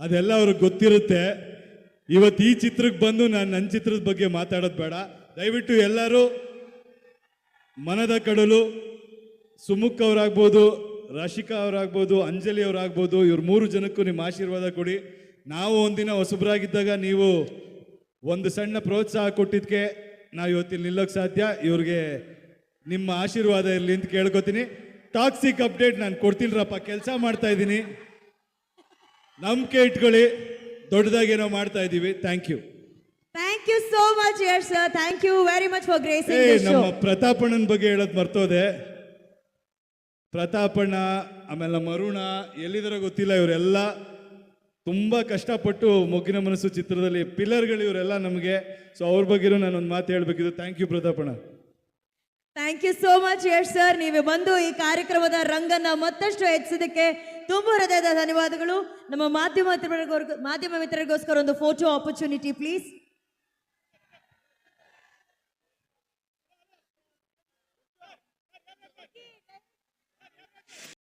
ಅದೆಲ್ಲ ಅವ್ರಿಗೆ ಗೊತ್ತಿರುತ್ತೆ. ಇವತ್ತು ಈ ಚಿತ್ರಕ್ಕೆ ಬಂದು ನಾನು ನನ್ನ ಚಿತ್ರದ ಬಗ್ಗೆ ಮಾತಾಡೋದು ಬೇಡ. ದಯವಿಟ್ಟು ಎಲ್ಲರೂ ಮನದ ಕಡಲು ಸುಮುಖ್ ಅವರಾಗ್ಬೋದು, ರಾಶಿಕಾ ಅವರಾಗ್ಬೋದು, ಅಂಜಲಿ ಅವರಾಗ್ಬೋದು, ಇವ್ರ ಮೂರು ಜನಕ್ಕೂ ನಿಮ್ಮ ಆಶೀರ್ವಾದ ಕೊಡಿ. ನಾವು ಒಂದಿನ ಹೊಸಬ್ರಾಗಿದ್ದಾಗ ನೀವು ಒಂದು ಸಣ್ಣ ಪ್ರೋತ್ಸಾಹ ಕೊಟ್ಟಿದ್ದಕ್ಕೆ ನಾವು ಇವತ್ತಿಲ್ಲಿ ನಿಲ್ಲೋಕೆ ಸಾಧ್ಯ. ಇವ್ರಿಗೆ ನಿಮ್ಮ ಆಶೀರ್ವಾದ ಇರಲಿ ಅಂತ ಕೇಳ್ಕೊತೀನಿ. ಟಾಕ್ಸಿಕ್ ಅಪ್ಡೇಟ್ ನಾನು ಕೊಡ್ತಿಲ್ರಪ್ಪ, ಕೆಲಸ ಮಾಡ್ತಾ ಇದ್ದೀನಿ. ನಂಬಿಕೆ ಇಟ್ಕೊಳ್ಳಿ ದೊಡ್ಡದಾಗೇನೋ ಮಾಡ್ತಾ ಇದ್ದೀವಿ thank you thank you so much your sir thank you very much for a show ನಮ್ಮ ಪ್ರತಾಪಣ್ಣನ ಬಗ್ಗೆ ಹೇಳೋದು ಮರ್ತೋದೆ. ಪ್ರತಾಪಣ್ಣ ಆಮೇಲೆ ನಮ್ಮ ಅರುಣ ಎಲ್ಲಿದಾರೋ ಗೊತ್ತಿಲ್ಲ ಇವರೆಲ್ಲ. ತುಂಬ ಕಷ್ಟಪಟ್ಟು ಮೊಗ್ಗಿನ ಮನಸ್ಸು ಚಿತ್ರದಲ್ಲಿ ಪಿಲ್ಲರ್ಗಳು ಇವರೆಲ್ಲ ನಮಗೆ. ಸೊ ಅವ್ರ ಬಗ್ಗೆನೂ ನಾನು ಒಂದು ಮಾತು ಹೇಳಬೇಕಿದ್ದು thank you ಪ್ರತಾಪಣ್ಣ. Thank you so much Yash sir ನೀವು ಬಂದು ಈ ಕಾರ್ಯಕ್ರಮದ ರಂಗನ್ನ ಮತ್ತಷ್ಟು ಹೆಚ್ಚಿಸೋದಕ್ಕೆ ತುಂಬ ಹೃದಯದ ಧನ್ಯವಾದಗಳು. ನಮ್ಮ ಮಾಧ್ಯಮ ಮಾಧ್ಯಮ ಮಿತ್ರರಿಗೋಸ್ಕರ ಒಂದು ಫೋಟೋ ಆಪರ್ಚುನಿಟಿ ಪ್ಲೀಸ್